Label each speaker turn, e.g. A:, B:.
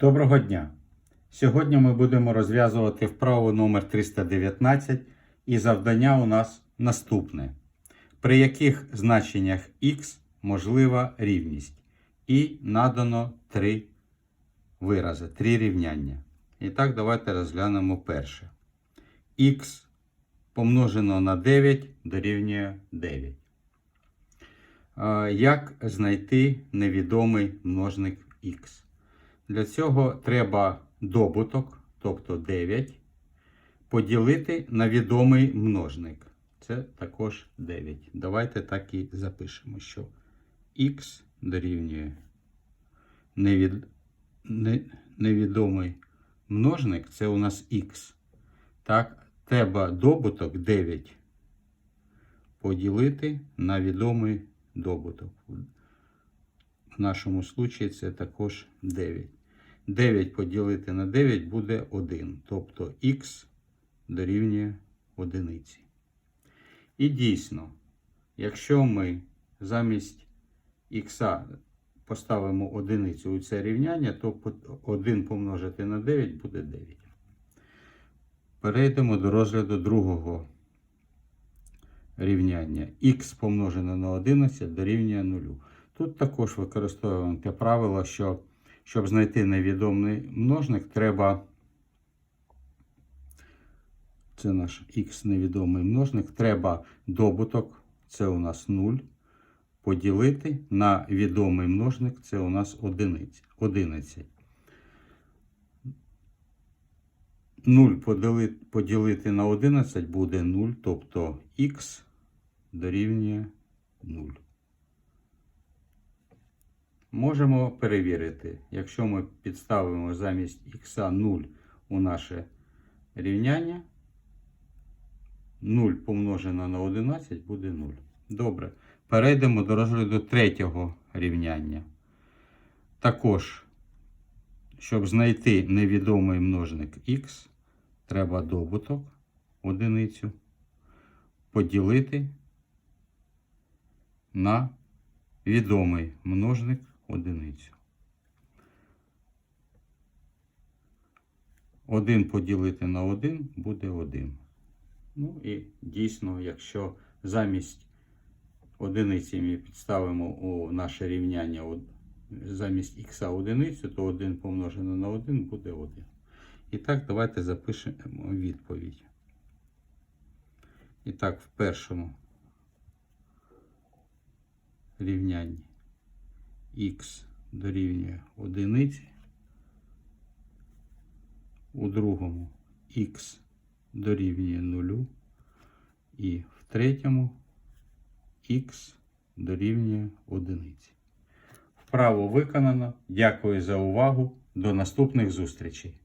A: Доброго дня! Сьогодні ми будемо розв'язувати вправу номер 319 і завдання у нас наступне. При яких значеннях х можлива рівність? І надано три вирази, три рівняння. І так, давайте розглянемо перше. х помножено на 9 дорівнює 9. Е, Як знайти невідомий множник х? Для цього треба добуток, тобто 9, поділити на відомий множник. Це також 9. Давайте так і запишемо, що х дорівнює невід... не- невідомий множник, це у нас х. Так, треба добуток 9 поділити на відомий добуток. В нашому случаї це також 9. 9 поділити на 9 буде 1. Тобто х дорівнює 1. І дійсно, якщо ми замість х поставимо одиницю у це рівняння, то 1 помножити на 9 буде 9. Перейдемо до розгляду другого рівняння. х помножене на 11 дорівнює 0. Тут також використовуємо те правило, що щоб знайти невідомий множник, треба. Це наш х невідомий множник. Треба добуток, це у нас 0, поділити на відомий множник, це у нас 11. 0 поділити, на 11 буде 0, тобто х дорівнює 0. Можемо перевірити, якщо ми підставимо замість х 0 у наше рівняння, 0 помножено на 11 буде 0. Добре. Перейдемо до розгляду третього рівняння. Також, щоб знайти невідомий множник х, треба добуток одиницю поділити на відомий множник одиницю. 1 поділити на 1 буде 1. Ну і дійсно, якщо замість одиниці ми підставимо у наше рівняння замість х одиницю, то 1 помножено на 1 буде 1. І так, давайте запишемо відповідь. І так, в першому рівнянні х дорівнює одиниці, у другому х дорівнює нулю, і в третьому х дорівнює одиниці. Вправо виконано. Дякую за увагу. До наступних зустрічей.